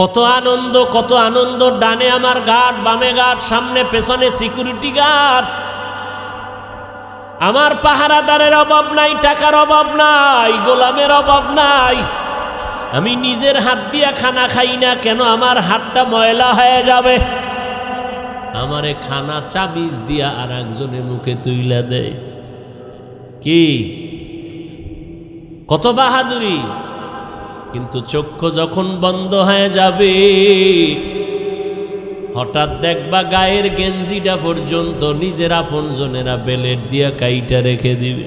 কত আনন্দ কত আনন্দ, ডানে আমার গার্ড, বামে গার্ড, সামনে, পেছনে সিকিউরিটি গার্ড আমার পাহারাদারের অভাব নাই, টাকার অভাব নাই, গোলামের অভাব নাই। আমি নিজের হাত দিয়া খানা খাই না, কেন আমার হাতটা ময়লা হয়ে যাবে? আমারে খানা চামিজ দিয়া আর একজনের মুখে তুইলা দেয় কি? কত বাহাদুরি? কিন্তু চক্ষু যখন বন্ধ হয়ে যাবে, হঠাৎ দেখবা গায়ের গেঞ্জিটা পর্যন্ত নিজের আপন জনেরা বেলেট দিয়া কাইটা রেখে দিবে।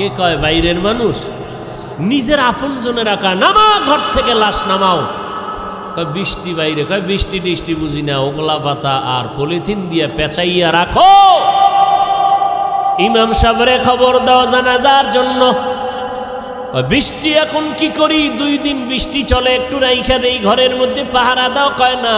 কে কয়, বাইরের মানুষ? নিজের আপন জনে রাখা নামা, ঘর থেকে লাশ নামাও। বৃষ্টি বাইরে, কয়, বৃষ্টি টিষ্টি বুঝি না, ওগলা পাতা আর পলিথিন দিয়ে পেঁচাইয়া রাখো। ইমাম সাহেবরে খবর দাও জানাজার জন্য। বৃষ্টি এখন কি করি? দুই দিন বৃষ্টি চলে, একটু রাইখা দেই, ঘরের মধ্যে পাহারা দাও। কয়, না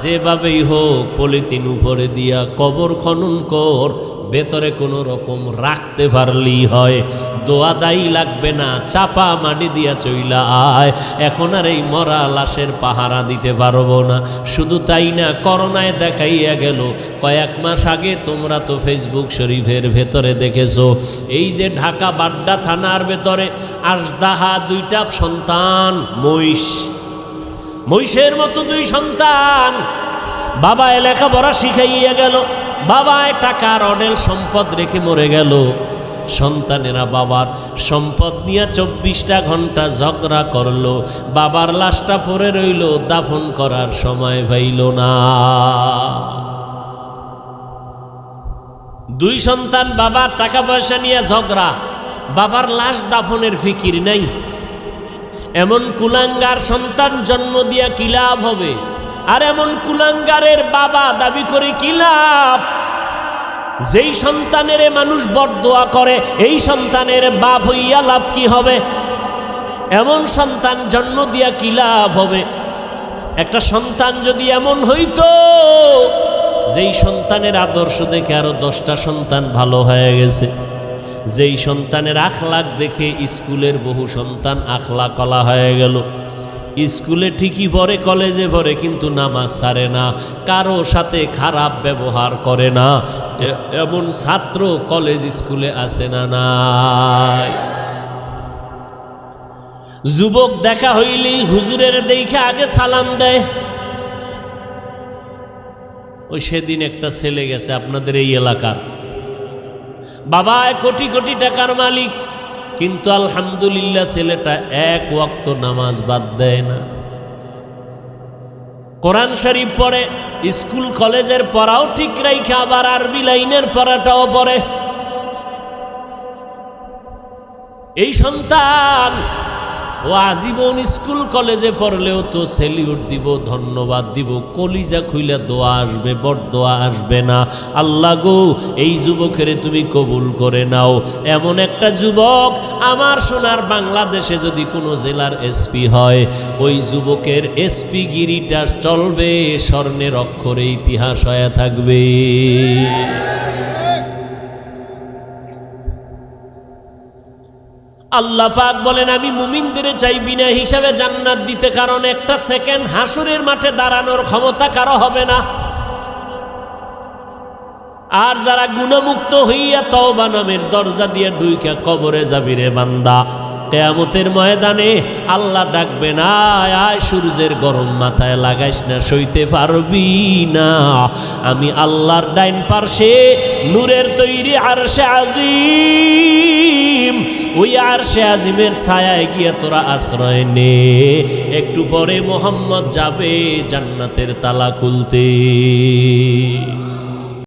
যেভাবেই হোক পলিথিন উপরে দিয়া কবর খনন কর, ভেতরে কোনো রকম রাখতে পারলেই হয়। দোয়া দায়ী লাগবে না, চাপা মাটি দিয়া চইলা আয়। এখন আর এই মরা লাশের পাহারা দিতে পারব না। শুধু তাই না, করোনায় দেখাইয়া গেল, কয়েক মাস আগে তোমরা তো ফেসবুক শরীফের ভেতরে দেখেছ। এই যে ঢাকা বাড্ডা থানার ভেতরে আসদাহা দুইটা সন্তান, মহিষ। মহিষের মতো দুই সন্তান। বাবা লেখাপড়া শিখাইয়া গেল। বাবায় টাকার অডেল সম্পদ রেখে মরে গেল। সন্তানেরা বাবার সম্পদ নিয়ে চব্বিশটা ঘণ্টা ঝগড়া করল। বাবার লাশটা পরে রইল, দাফন করার সময় পাইল না। দুই সন্তান বাবার টাকা পয়সা নিয়ে ঝগড়া। বাবার লাশ দাফনের ফিকির নাই। এমন কুলাঙ্গার সন্তান জন্ম দিয়া কি লাভ হবে? আর এমন কুলাঙ্গারের বাবা দাবি করে কি লাভ? যেই সন্তানের মানুষ বরদোয়া করে, এই সন্তানের বাপ হইয়া লাভ কি হবে? এমন সন্তান জন্ম দিয়া কি লাভ হবে? একটা সন্তান যদি এমন হইতো, যেই সন্তানের আদর্শ দেখে আরও দশটা সন্তান ভালো হয়ে গেছে। যেই সন্তানের আখলাক দেখে স্কুলের বহু সন্তান আখলা কলা হয়ে গেল। স্কুলে ঠিকই পড়ে কলেজে পড়ে কিন্তু নামাজ সারে না, কারও সাথে খারাপ ব্যবহার করে না। এমন ছাত্র কলেজ স্কুলে আসে না নাই। যুবক দেখা হইলেই হুজুরের দেখে আগে সালাম দেয়। ওই সেদিন একটা ছেলে গেছে আপনাদের এই এলাকার। বাবা, কোটি কোটি টাকার মালিক। কিন্তু আলহামদুলিল্লাহ ছেলেটা এক ওয়াক্ত নামাজ বাদ দেয় না। কোরআন শরীফ পড়ে, স্কুল, কলেজের পড়াও ঠিক রাইখে, আবার আরবি লাইনের পড়াটাও পড়ে। এই সন্তান ও আজীবন স্কুল কলেজে পড়লেও তো সেলিউট দিব, ধন্যবাদ দিব। কলিজা খুইলে দোয়া আসবে বড় দোয়া আসবে না। আল্লাহ গো, এই যুবকের তুমি কবুল করে নাও। এমন একটা যুবক আমার সোনার বাংলাদেশে যদি কোনো জেলার এসপি হয়, ওই যুবকের এসপি গিরিটা চলবে, স্বর্ণের অক্ষরে ইতিহাস হয়ে থাকবে। আল্লাহ পাক বলেন, আমি মুমিনদের চাই বিনা হিসাবে জান্নাত দিতে, কারণ একটা সেকেন্ড হাসুরের মাঠে দাঁড়ানোর ক্ষমতা কারও হবে না। আর যারা গুণমুক্ত হইয়া তওবা নামের দরজা দিয়ে ডুইকা কবরে যাবি রে বান্দা। কেয়ামতের ময়দানে আল্লাহ ডাকবে না আয়, সূর্যের গরম মাথায় লাগাইস না, সইতে পারবি না। আমি আল্লাহর ডাইন পার্শ্বে নূরের তৈরি আরশে আজিম ওই আরশে আজিমের ছায়ায় গিয়ে তোরা আশ্রয় নে। একটু পরে মোহাম্মদ যাবে জান্নাতের তালা খুলতে।